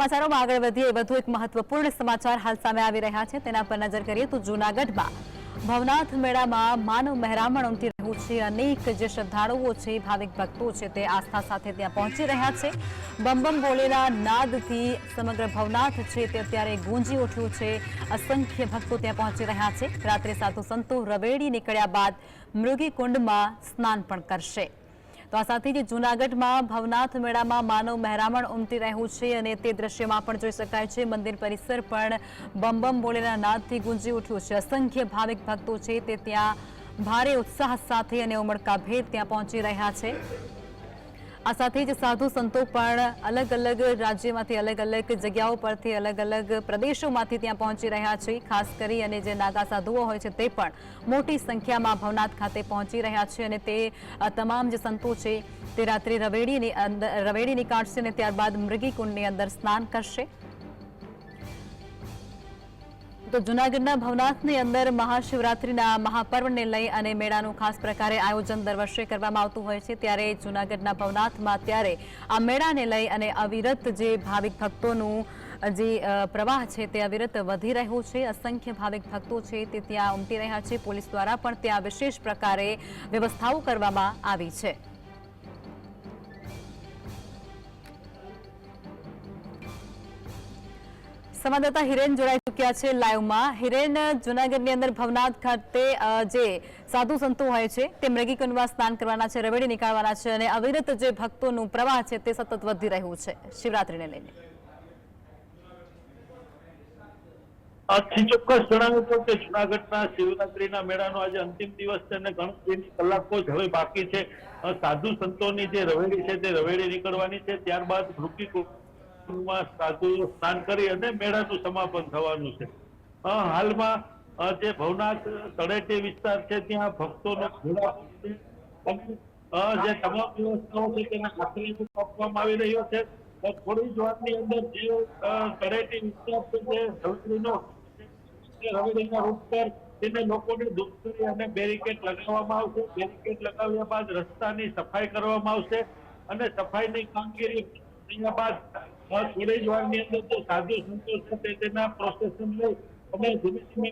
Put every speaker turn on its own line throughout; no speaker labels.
સમાચારોમાં આગળ વધીએ વધુ એક મહત્વપૂર્ણ સમાચાર હાલ સામે આવી રહ્યા છે. તેના પર નજર કરીએ તો જૂનાગઢમાં ભવનાથ મેળામાં માનવ મહેરામણ ઉમટી રહ્યું છે. અનેક જે શ્રદ્ધાળુઓ છે, ભાવિક ભક્તો છે, તે આસ્થા સાથે ત્યાં પહોંચી રહ્યા છે. બમબમ બમ બોલેલા નાદથી સમગ્ર ભવનાથ છે તે અત્યારે ગુંજી ઉઠ્યું છે. અસંખ્ય ભક્તો ત્યાં પહોંચી રહ્યા છે. રાત્રે સાધુ સંતો રવેડી નીકળ્યા બાદ મૃગીકુંડમાં સ્નાન પણ કરશે. તો આ સાથે જ જૂનાગઢમાં ભવનાથ મેળામાં માનવ મહેરામણ ઉમટી રહ્યું છે અને તે દ્રશ્યમાં પણ જોઈ શકાય છે, મંદિર પરિસર પણ બમ બમ બોલેના નાદથી ગુંજી ઉઠ્યું છે. અસંખ્ય ભાવિક ભક્તો છે તે ત્યાં ભારે ઉત્સાહ સાથે અને ઉમળકાભેર ત્યાં પહોંચી રહ્યા છે. આ સાથે જ સાધુ સંતો પણ અલગ અલગ રાજ્યમાંથી અલગ અલગ જગ્યાઓ પરથી અલગ અલગ પ્રદેશોમાંથી ત્યાં પહોંચી રહ્યા છે. ખાસ કરી અને જે નાગા સાધુઓ હોય છે તે પણ મોટી સંખ્યામાં ભવનાથ ખાતે પહોંચી રહ્યા છે અને તે તમામ જે સંતો છે તે રાત્રે રવેડીની અંદર રવેડી નીકાળશે અને ત્યારબાદ મૃગી કુંડની અંદર સ્નાન કરશે. તો જૂનાગઢના ભવનાથની અંદર મહાશિવરાત્રિના મહાપર્વને લઈ અને મેળાનું ખાસ પ્રકારે આયોજન દર વર્ષે કરવામાં આવતું હોય છે, ત્યારે જૂનાગઢના ભવનાથમાં ત્યારે આ મેળાને લઈ અને અવિરત જે ભાવિક ભક્તોનું જે પ્રવાહ છે તે અવિરત વધી રહ્યો છે. અસંખ્ય ભાવિક ભક્તો છે તે ત્યાં ઉમટી રહ્યા છે. પોલીસ દ્વારા પણ ત્યાં વિશેષ પ્રકારે વ્યવસ્થાઓ કરવામાં આવી છે. સંવાદદાતા હિરેન જોડાઈ ચૂક્યા છે લાઈવમાં. હિરેન, જૂનાગઢની અંદર ભવનાથ ખાતે જે સાધુ સંતો હોય છે, તે મૃગીકુંડમાં સ્નાન કરવાના છે, રવેડી નીકાળવાના છે અને અવિરત જે ભક્તોનું પ્રવાહ છે તે સતત વધી રહ્યું છે. શિવરાત્રીને લઈને.
આજથી ચોક્કસ જણાવ્યું હતું કે જુનાગઢના શિવરાત્રીના મેળાનો આજે અંતિમ દિવસ છે અને ગણતરીની કલાકો જ હવે બાકી છે. સાધુ સંતોની જે રવેડી છે તે રવેડી નીકળવાની છે. ત્યારબાદ મૃત્યુ કુંડમાં સાધુ સ્નાન કરી અને મેળાનું સમાપન થવાનું છે. હાલમાં જે ભવનાથ તળેટી વિસ્તાર છે, ત્યાં ભક્તોનો જે તમામ વ્યવસ્થાઓ છે, તેને આખરી આપવામાં આવી રહ્યો છે. થોડી જ વારની અંદર જે તળેટી વિસ્તાર છે, તે કે રવેડીના રૂટ પર તેને લોકોને દુઃખ અને બેરિકેડ લગાવવામાં આવશે. બેરિકેડ લગાવ્યા બાદ રસ્તાની સફાઈ કરવામાં આવશે. અને સફાઈની કામગીરી થયા બાદ થોડી જ વારની અંદર જે સાધુ સંતો છે તે તેના પ્રોસેસન લઈ અને ધીમે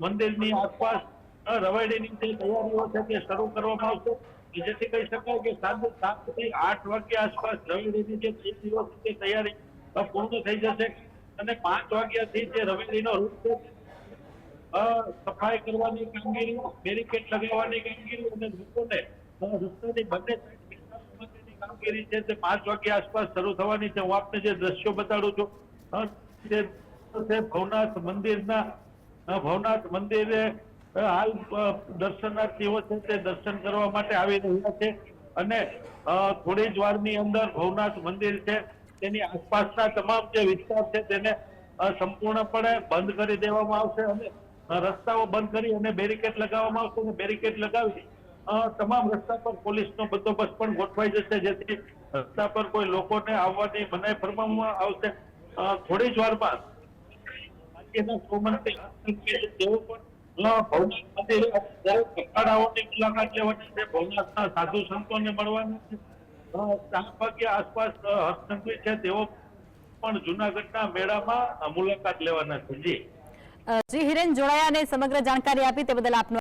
મંદિરની આસપાસ રવાડીની જે તૈયારીઓ છે તે શરૂ કરવામાં આવશે. જેથી કહી શકાય કે સાંજે સાતથી આઠ વાગે આસપાસ રવેડીની જે તૈયારીઓ છે તે તૈયારી પૂર્ણ થઈ જશે અને પાંચ વાગ્યાથી જે રવેડીનો રૂટ છે સફાઈ કરવાની કામગીરી બેરિકેડ લગાવવાની કામગીરી અને લોકોને રસ્તાની બંને સાઈડ કામગીરી છે તે પાંચ વાગ્યા આસપાસ શરૂ થવાની છે. હું આપને જે દ્રશ્યો બતાડું છું ભવનાથ મંદિરના ભવનાથ મંદિરે હાલ દર્શનાર્થીઓ છે તે દર્શન કરવા માટે આવી રહ્યા છે અને થોડી જ વારની અંદર ભવનાથ મંદિર છે. તેની આસપાસના તમામ જે વિસ્તાર છે તેને સંપૂર્ણપણે બંધ કરી દેવામાં આવશે અને રસ્તાઓ બંધ કરી અને બેરિકેડ લગાવવામાં આવશે અને બેરિકેડ લગાવી તમામ રસ્તા પર પોલીસનો બંદોબસ્ત પણ ગોઠવાઈ જશે જેથી રસ્તા પર કોઈ લોકોને આવવાની મનાઈ ફરમાવવામાં આવશે. થોડી જ વારમાં અખાડાઓની મુલાકાત લેવાની છે ભવનાથના સાધુ સંતોને મળવાના છે ચાર આસપાસ અ, છે તેઓ પણ જુનાગઢના મેળામાં મુલાકાત લેવાના છે. જી.
જી હિરેન જોડાયા અને સમગ્ર જાણકારી આપી તે બદલ આપનો